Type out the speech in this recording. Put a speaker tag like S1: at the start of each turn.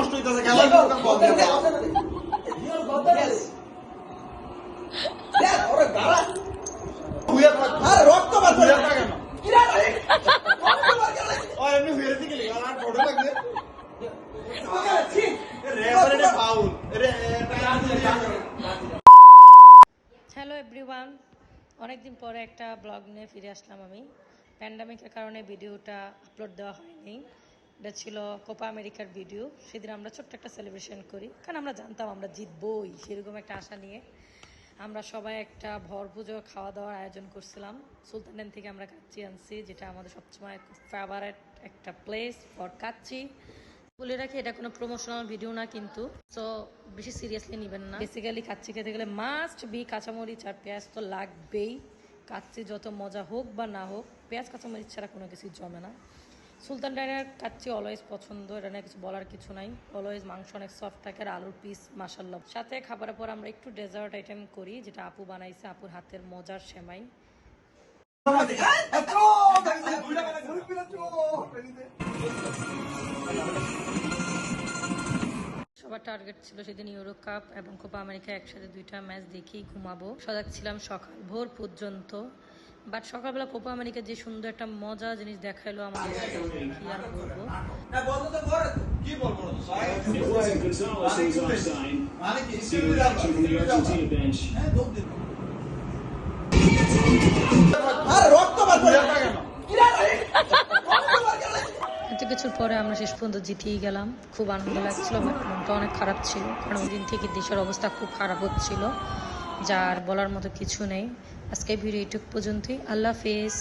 S1: নষ্ট হইতেছে খেলা
S2: হ্যালো এভরিওয়ান অনেকদিন পরে একটা ব্লগ নিয়ে ফিরে আসলাম আমি। প্যান্ডামিকের কারণে ভিডিওটা আপলোড দেওয়া হয়নি। এটা ছিল কোপা আমেরিকার ভিডিও। সেদিন আমরা ছোট্ট একটা সেলিব্রেশন করি। কারণ আমরা জানতাম আমরা জিতবই, সেরকম একটা আশা নিয়ে। আমরা সবাই একটা ভর পুজো খাওয়া দাওয়ার আয়োজন করছিলাম। সুলতানডেন থেকে আমরা কাচ্চি আনছি, যেটা আমাদের সবসময় ফেভারেট একটা প্লেস ফর কাচ্চি। বলে রাখি, এটা কোনো প্রমোশনাল ভিডিও না কিন্তু। সো বেশি সিরিয়াসলি নেবেন না। বেসিক্যালি কাচ্চি খেতে গেলে মাস্ট বি কাঁচামরিচ আর পেঁয়াজ তো লাগবেই। কাচ্চি যত মজা হোক বা না হোক, পেঁয়াজ, কাঁচামরিচ ছাড়া কোনো কিছু জমে না। সুলতান ডাইনার কাচ্চি অলওয়েজ পছন্দ? এটা নিয়ে কিছু বলার কিছু নাই। অলওয়েজ মাংস অনেক সফট থাকে আর আলুর পিস মাসাল্লাহ সাথে খাবারের পর আমরা একটু ডেজার্ট আইটেম করি, যেটা আপু বানাইছে আপুর হাতের মজার সেমাই। সবার টার্গেট ছিল সেদিন ইউরো কাপ এবং কোপা আমেরিকা একসাথে দুইটা ম্যাচ দেখেই ঘুমাবো। সজাগ ছিলাম সকাল ভোর পর্যন্ত। বাট সকালবেলা কোপা আমেরিকা যে সুন্দর একটা মজা জিনিস দেখাইলো আমাদের কি আর বলব? কিছুর পরে আমরা শেষ পর্যন্ত জিতেই গেলাম। খুব আনন্দ লাগছিল অনেক খারাপ ছিল, কারণ ওই দিন থেকে দেশের অবস্থা খুব খারাপ হচ্ছিল। যার বলার মতো কিছু নেই। আজকে ভিডিও এইটুক পর্যন্তই। আল্লাহ হাফেজ।